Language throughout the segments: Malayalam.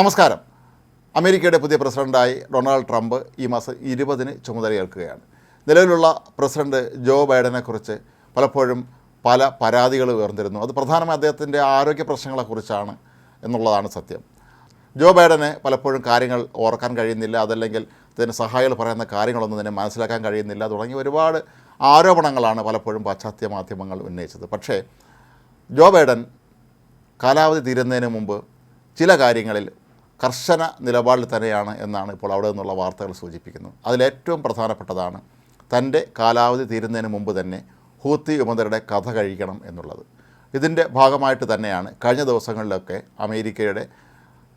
നമസ്കാരം. അമേരിക്കയുടെ പുതിയ പ്രസിഡന്റായി ഡൊണാൾഡ് ട്രംപ് ഈ മാസം ഇരുപതിന് ചുമതലയേൽക്കുകയാണ്. നിലവിലുള്ള പ്രസിഡന്റ് ജോ ബൈഡനെക്കുറിച്ച് പലപ്പോഴും പല പരാതികൾ ഉയർന്നിരുന്നു. അത് പ്രധാനമായും അദ്ദേഹത്തിന്റെ ആരോഗ്യ പ്രശ്നങ്ങളെക്കുറിച്ചാണ് എന്നുള്ളതാണ് സത്യം. ജോ ബൈഡന് പലപ്പോഴും കാര്യങ്ങൾ ഓർക്കാൻ കഴിയുന്നില്ല അതല്ലെങ്കിൽ ഇതിന് സഹായികൾ പറയുന്ന കാര്യങ്ങളൊന്നും തന്നെ മനസ്സിലാക്കാൻ കഴിയുന്നില്ല. തുടങ്ങി ഒരുപാട് ആരോപണങ്ങളാണ് പലപ്പോഴും പാശ്ചാത്യ മാധ്യമങ്ങൾ ഉന്നയിച്ചത്. പക്ഷേ ജോ ബൈഡൻ കാലാവധി തീരുന്നതിന് മുമ്പ് ചില കാര്യങ്ങളിൽ കർശന നിലപാടിൽ തന്നെയാണ് എന്നാണ് ഇപ്പോൾ അവിടെ നിന്നുള്ള വാർത്തകൾ സൂചിപ്പിക്കുന്നത്. അതിലേറ്റവും പ്രധാനപ്പെട്ടതാണ് തന്റെ കാലാവധി തീരുന്നതിന് മുമ്പ് തന്നെ ഹൂത്തി വിമതരുടെ കഥ കഴിക്കണം എന്നുള്ളത്. ഇതിന്റെ ഭാഗമായിട്ട് തന്നെയാണ് കഴിഞ്ഞ ദിവസങ്ങളിലൊക്കെ അമേരിക്കയുടെ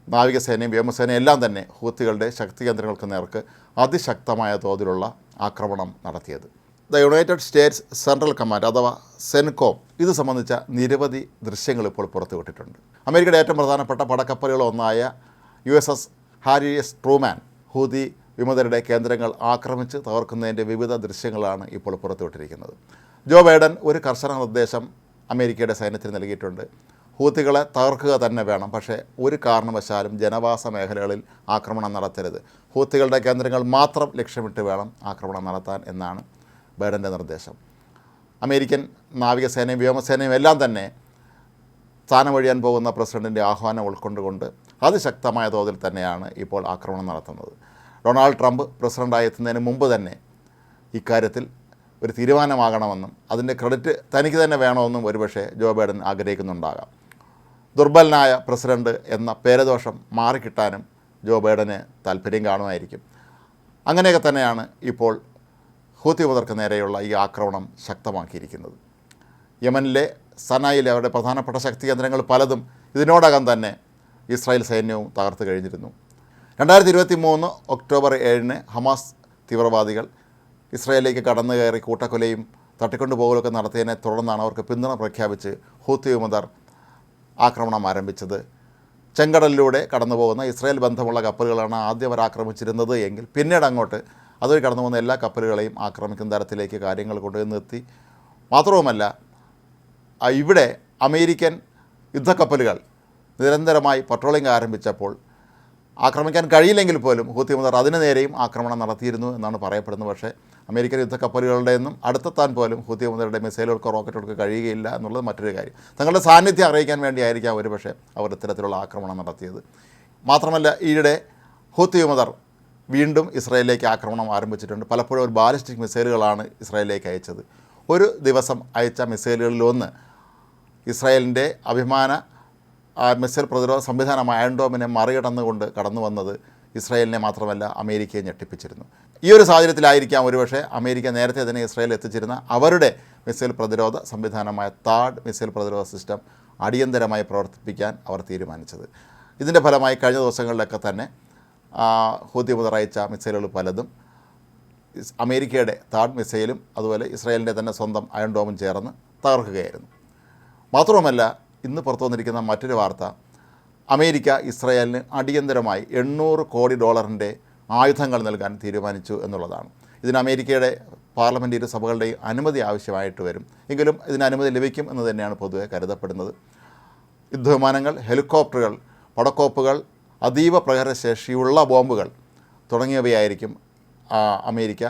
നാവികസേനയും വ്യോമസേനയും എല്ലാം തന്നെ ഹൂത്തികളുടെ ശക്തി കേന്ദ്രങ്ങൾക്ക് നേർക്ക് അതിശക്തമായ തോതിലുള്ള ആക്രമണം നടത്തിയത്. The United States Central Command അഥവാ സെൻകോം ഇത് സംബന്ധിച്ച നിരവധി ദൃശ്യങ്ങൾ ഇപ്പോൾ പുറത്തുവിട്ടിട്ടുണ്ട്. അമേരിക്കയുടെ ഏറ്റവും പ്രധാനപ്പെട്ട പടക്കപ്പലുകളൊന്നായ U S S Harry S Truman Houthi വിമതരുടെ കേന്ദ്രങ്ങൾ ആക്രമിച്ച് തകർക്കുന്നതിന്റെ വിവിധ ദൃശ്യങ്ങളാണ് ഇപ്പോൾ പുറത്തുവിട്ടിരിക്കുന്നത്. ജോ ബൈഡൻ ഒരു കർശന നിർദ്ദേശം അമേരിക്കയുടെ സൈന്യത്തിന് നൽകിയിട്ടുണ്ട്. ഹൂത്തികളെ തകർക്കുക തന്നെ വേണം പക്ഷേ ഒരു കാരണവശാലും ജനവാസ മേഖലകളിൽ ആക്രമണം നടത്തരുത്. ഹൂത്തികളുടെ കേന്ദ്രങ്ങൾ മാത്രം ലക്ഷ്യമിട്ട് വേണം ആക്രമണം നടത്താൻ എന്നാണ് ബൈഡന്റെ നിർദ്ദേശം. അമേരിക്കൻ നാവികസേനയും വ്യോമസേനയും എല്ലാം തന്നെ സ്ഥാനമൊഴിയാൻ പോകുന്ന പ്രസിഡന്റിന്റെ ആഹ്വാനം ഉൾക്കൊണ്ടുകൊണ്ട് അതിശക്തമായ തോതിൽ തന്നെയാണ് ഇപ്പോൾ ആക്രമണം നടത്തുന്നത്. ഡൊണാൾഡ് ട്രംപ് പ്രസിഡന്റായി എത്തുന്നതിന് മുമ്പ് തന്നെ ഇക്കാര്യത്തിൽ ഒരു തീരുമാനമാകണമെന്നും അതിന്റെ ക്രെഡിറ്റ് തനിക്ക് തന്നെ വേണമെന്നും ഒരുപക്ഷെ ജോ ബൈഡൻ ആഗ്രഹിക്കുന്നുണ്ടാകാം. ദുർബലനായ പ്രസിഡന്റ് എന്ന പേരദോഷം മാറിക്കിട്ടാനും ജോ ബൈഡന് താല്പര്യം കാണുമായിരിക്കും. അങ്ങനെയൊക്കെ തന്നെയാണ് ഇപ്പോൾ ഹൂത്തി മുതർക്ക് നേരെയുള്ള ഈ ആക്രമണം ശക്തമാക്കിയിരിക്കുന്നത്. യമനിലെ സനായിലെ അവരുടെ പ്രധാനപ്പെട്ട ശക്തി കേന്ദ്രങ്ങൾ പലതും ഇതിനോടകം തന്നെ ഇസ്രായേൽ സൈന്യവും തകർത്ത് കഴിഞ്ഞിരുന്നു. രണ്ടായിരത്തി ഇരുപത്തി മൂന്ന് ഒക്ടോബർ ഏഴിന് ഹമാസ് തീവ്രവാദികൾ ഇസ്രായേലിലേക്ക് കടന്നു കയറി കൂട്ടക്കൊലയും തട്ടിക്കൊണ്ടുപോകലൊക്കെ നടത്തിയതിനെ തുടർന്നാണ് അവർക്ക് പിന്തുണ പ്രഖ്യാപിച്ച് ഹൂത്തി വിമതർ ആക്രമണം ആരംഭിച്ചത്. ചെങ്കടലിലൂടെ കടന്നു പോകുന്ന ഇസ്രായേൽ ബന്ധമുള്ള കപ്പലുകളാണ് ആദ്യം അവർ ആക്രമിച്ചിരുന്നത് എങ്കിൽ പിന്നീട് അങ്ങോട്ട് അതുവഴി കടന്നു പോകുന്ന എല്ലാ കപ്പലുകളെയും ആക്രമിക്കുന്ന തരത്തിലേക്ക് കാര്യങ്ങൾ കൊണ്ടുവന്ന് നിർത്തി. മാത്രവുമല്ല ഇവിടെ അമേരിക്കൻ യുദ്ധക്കപ്പലുകൾ നിരന്തരമായി പട്രോളിംഗ് ആരംഭിച്ചപ്പോൾ ആക്രമിക്കാൻ കഴിയില്ലെങ്കിൽ പോലും ഹൂത്തി മുതർ അതിനു നേരെയും ആക്രമണം നടത്തിയിരുന്നു എന്നാണ് പറയപ്പെടുന്നത്. പക്ഷേ അമേരിക്കൻ യുദ്ധക്കപ്പലുകളുടെ നിന്നും അടുത്തെത്താൻ പോലും ഹൂത്തി മുതരുടെ മിസൈലുകൾക്കോ റോക്കറ്റുകൾക്കോ കഴിയുകയില്ല എന്നുള്ളത് മറ്റൊരു കാര്യം. തങ്ങളുടെ സാന്നിധ്യം അറിയിക്കാൻ വേണ്ടിയായിരിക്കാം ഒരുപക്ഷെ അവർ ഇത്തരത്തിലുള്ള ആക്രമണം നടത്തിയത്. മാത്രമല്ല ഈയിടെ ഹൂത്തി മുതർ വീണ്ടും ഇസ്രയേലിലേക്ക് ആക്രമണം ആരംഭിച്ചിട്ടുണ്ട്. പലപ്പോഴും ഒരു ബാലിസ്റ്റിക് മിസൈലുകളാണ് ഇസ്രയേലിലേക്ക് അയച്ചത്. ഒരു ദിവസം അയച്ച മിസൈലുകളിലൊന്ന് ഇസ്രായേലിന്റെ അഭിമാന ആ, മിസൈൽ പ്രതിരോധ സംവിധാനം ആയൻഡോമിനെ മറികടന്നുകൊണ്ട് കടന്നു വന്നത് ഇസ്രായേലിനെ മാത്രമല്ല അമേരിക്കയെ ഞെട്ടിപ്പിച്ചിരുന്നു. ഈ ഒരു സാഹചര്യത്തിലായിരിക്കാം ഒരുപക്ഷെ അമേരിക്ക നേരത്തെ തന്നെ ഇസ്രായേൽ എത്തിച്ചിരുന്ന അവരുടെ മിസൈൽ പ്രതിരോധ സംവിധാനമായ താഡ് മിസൈൽ പ്രതിരോധ സിസ്റ്റം അടിയന്തരമായി പ്രവർത്തിപ്പിക്കാൻ അവർ തീരുമാനിച്ചത്. ഇതിന്റെ ഫലമായി കഴിഞ്ഞ ദിവസങ്ങളിലൊക്കെ തന്നെ ഹൂതി അയച്ച മിസൈലുകൾ പലതും അമേരിക്കയുടെ താഡ് മിസൈലും അതുപോലെ ഇസ്രായേലിന്റെ തന്നെ സ്വന്തം അയൺ ഡോമും ചേർന്ന് തകർക്കുകയായിരുന്നു. മാത്രവുമല്ല ഇന്ന് പുറത്തു വന്നിരിക്കുന്ന മറ്റൊരു വാർത്ത. അമേരിക്ക ഇസ്രായേലിന് അടിയന്തരമായി എണ്ണൂറ് കോടി ഡോളറിന്റെ ആയുധങ്ങൾ നൽകാൻ തീരുമാനിച്ചു എന്നുള്ളതാണ്. ഇതിന് അമേരിക്കയുടെ പാർലമെന്റ് ഇരു സഭകളുടെയും അനുമതി ആവശ്യമായിട്ട് വരും. എങ്കിലും ഇതിന് അനുമതി ലഭിക്കും എന്ന് തന്നെയാണ് പൊതുവെ കരുതപ്പെടുന്നത്. യുദ്ധവിമാനങ്ങൾ ഹെലികോപ്റ്ററുകൾ പടക്കോപ്പുകൾ അതീവ പ്രഹരശേഷിയുള്ള ബോംബുകൾ തുടങ്ങിയവയായിരിക്കും അമേരിക്ക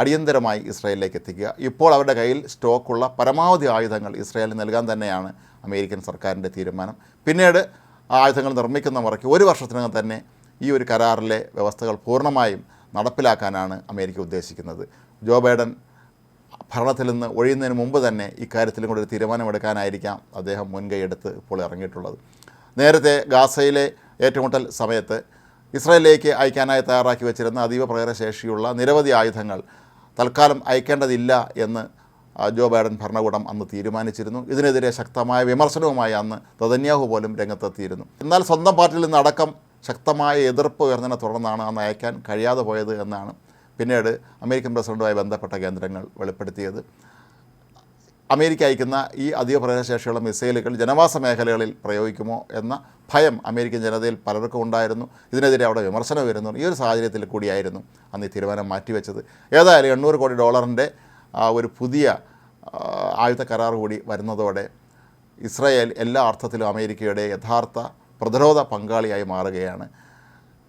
അടിയന്തരമായി ഇസ്രായേലിലേക്ക് എത്തിക്കുക. ഇപ്പോൾ അവരുടെ കയ്യിൽ സ്റ്റോക്കുള്ള പരമാവധി ആയുധങ്ങൾ ഇസ്രായേലിന് നൽകാൻ തന്നെയാണ് അമേരിക്കൻ സർക്കാരിന്റെ തീരുമാനം. പിന്നീട് ആയുധങ്ങൾ നിർമ്മിക്കുന്ന മുറയ്ക്ക് ഒരു വർഷത്തിനകം തന്നെ ഈ ഒരു കരാറിലെ വ്യവസ്ഥകൾ പൂർണമായും നടപ്പിലാക്കാനാണ് അമേരിക്ക ഉദ്ദേശിക്കുന്നത്. ജോ ബൈഡൻ ഭരണത്തിൽ നിന്ന് ഒഴിയുന്നതിന് മുമ്പ് തന്നെ ഇക്കാര്യത്തിലും കൂടി ഒരു തീരുമാനമെടുക്കാനായിരിക്കാം അദ്ദേഹം മുൻകൈയെടുത്ത് ഇപ്പോൾ ഇറങ്ങിയിട്ടുള്ളത്. നേരത്തെ ഗാസയിലെ ഏറ്റുമുട്ടൽ സമയത്ത് ഇസ്രായേലിലേക്ക് അയക്കാനായി തയ്യാറാക്കി വെച്ചിരുന്ന അതീവ പ്രകടശേഷിയുള്ള നിരവധി ആയുധങ്ങൾ തൽക്കാലം അയക്കേണ്ടതില്ല എന്ന് ജോ ബൈഡൻ ഭരണകൂടം അന്ന് തീരുമാനിച്ചിരുന്നു. ഇതിനെതിരെ ശക്തമായ വിമർശനവുമായി അന്ന് തതന്യാഹു പോലും രംഗത്തെത്തിയിരുന്നു. എന്നാൽ സ്വന്തം പാർട്ടിയിൽ നിന്നടക്കം ശക്തമായ എതിർപ്പ് ഉയർന്നതിനെ തുടർന്നാണ് അന്ന് അയക്കാൻ കഴിയാതെ പോയത് എന്നാണ് പിന്നീട് അമേരിക്കൻ പ്രസിഡന്റുമായി ബന്ധപ്പെട്ട കേന്ദ്രങ്ങൾ വെളിപ്പെടുത്തിയത്. അമേരിക്ക അയക്കുന്ന ഈ അധിക പ്രകടനശേഷിയുള്ള മിസൈലുകൾ ജനവാസ മേഖലകളിൽ പ്രയോഗിക്കുമോ എന്ന ഭയം അമേരിക്കൻ ജനതയിൽ പലർക്കും ഉണ്ടായിരുന്നു. ഇതിനെതിരെ അവിടെ വിമർശനം വരുന്നു ഈ ഒരു സാഹചര്യത്തിൽ കൂടിയായിരുന്നു അന്ന് ഈ തീരുമാനം മാറ്റിവെച്ചത്. ഏതായാലും എണ്ണൂറ് കോടി ഡോളറിന്റെ ഒരു പുതിയ ആയുധ കരാർ കൂടി വരുന്നതോടെ ഇസ്രായേൽ എല്ലാ അർത്ഥത്തിലും അമേരിക്കയുടെ യഥാർത്ഥ പ്രതിരോധ പങ്കാളിയായി മാറുകയാണ്.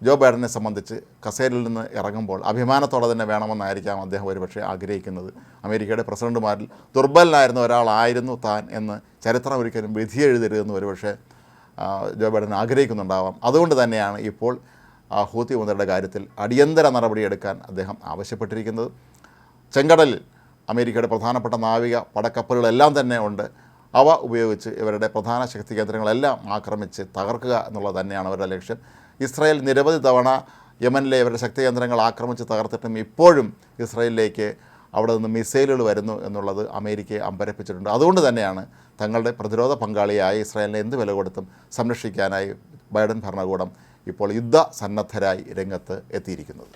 ജോ ബൈഡനെ സംബന്ധിച്ച് കസേരയിൽ നിന്ന് ഇറങ്ങുമ്പോൾ അഭിമാനത്തോടെ തന്നെ വേണമെന്നായിരിക്കാം അദ്ദേഹം ഒരുപക്ഷെ ആഗ്രഹിക്കുന്നത്. അമേരിക്കയുടെ പ്രസിഡന്റുമാരിൽ ദുർബലനായിരുന്ന ഒരാളായിരുന്നു താൻ എന്ന് ചരിത്രം ഒരിക്കലും വിധിയെഴുതരുതെന്ന് ഒരുപക്ഷെ ജോ ബൈഡൻ ആഗ്രഹിക്കുന്നുണ്ടാവാം. അതുകൊണ്ട് തന്നെയാണ് ഇപ്പോൾ ഹൂത്തി മുതലുള്ള കാര്യത്തിൽ അടിയന്തര നടപടിയെടുക്കാൻ അദ്ദേഹം ആവശ്യപ്പെട്ടിരിക്കുന്നത്. ചെങ്കടലിൽ അമേരിക്കയുടെ പ്രധാനപ്പെട്ട നാവിക പടക്കപ്പലുകളെല്ലാം തന്നെ ഉണ്ട്. അവ ഉപയോഗിച്ച് ഇവരുടെ പ്രധാന ശക്തി കേന്ദ്രങ്ങളെല്ലാം ആക്രമിച്ച് തകർക്കുക എന്നുള്ളത് തന്നെയാണ് അവരുടെ ലക്ഷ്യം. ഇസ്രായേൽ നിരവധി തവണ യമനിലെ ഇവരുടെ ശക്തി കേന്ദ്രങ്ങൾ ആക്രമിച്ച് തകർത്തിട്ടും ഇപ്പോഴും ഇസ്രായേലിലേക്ക് അവിടെ നിന്ന് മിസൈലുകൾ വരുന്നു എന്നുള്ളത് അമേരിക്കയെ അമ്പരപ്പിച്ചിട്ടുണ്ട്. അതുകൊണ്ട് തന്നെയാണ് തങ്ങളുടെ പ്രതിരോധ പങ്കാളിയായ ഇസ്രായേലിനെ എന്ത് വില കൊടുത്തും സംരക്ഷിക്കാനായി ബൈഡൻ ഭരണകൂടം ഇപ്പോൾ യുദ്ധ സന്നദ്ധരായി രംഗത്ത് എത്തിയിരിക്കുന്നത്.